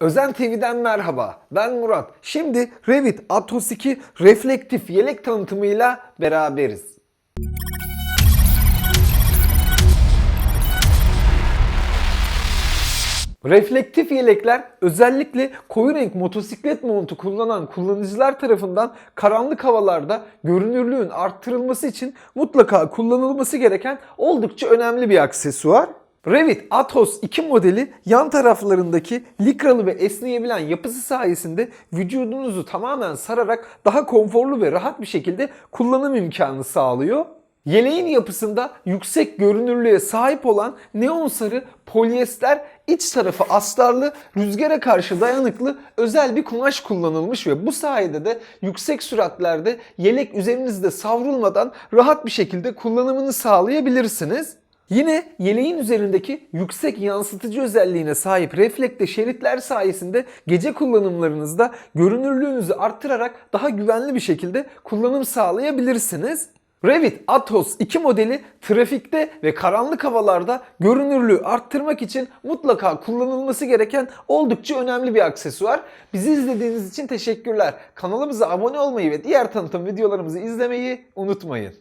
Özen TV'den merhaba. Ben Murat. Şimdi Revit Atos 2 reflektif yelek tanıtımıyla beraberiz. Reflektif yelekler özellikle koyu renk motosiklet montu kullanan kullanıcılar tarafından karanlık havalarda görünürlüğün arttırılması için mutlaka kullanılması gereken oldukça önemli bir aksesuar. Revit Atos 2 modeli yan taraflarındaki likralı ve esneyebilen yapısı sayesinde vücudunuzu tamamen sararak daha konforlu ve rahat bir şekilde kullanım imkanı sağlıyor. Yeleğin yapısında yüksek görünürlüğe sahip olan neon sarı polyester iç tarafı astarlı, rüzgara karşı dayanıklı özel bir kumaş kullanılmış ve bu sayede de yüksek süratlerde yelek üzerinizde savrulmadan rahat bir şekilde kullanımını sağlayabilirsiniz. Yine yeleğin üzerindeki yüksek yansıtıcı özelliğine sahip reflekte şeritler sayesinde gece kullanımlarınızda görünürlüğünüzü arttırarak daha güvenli bir şekilde kullanım sağlayabilirsiniz. Revit Atos 2 modeli trafikte ve karanlık havalarda görünürlüğü arttırmak için mutlaka kullanılması gereken oldukça önemli bir aksesuar. Bizi izlediğiniz için teşekkürler. Kanalımıza abone olmayı ve diğer tanıtım videolarımızı izlemeyi unutmayın.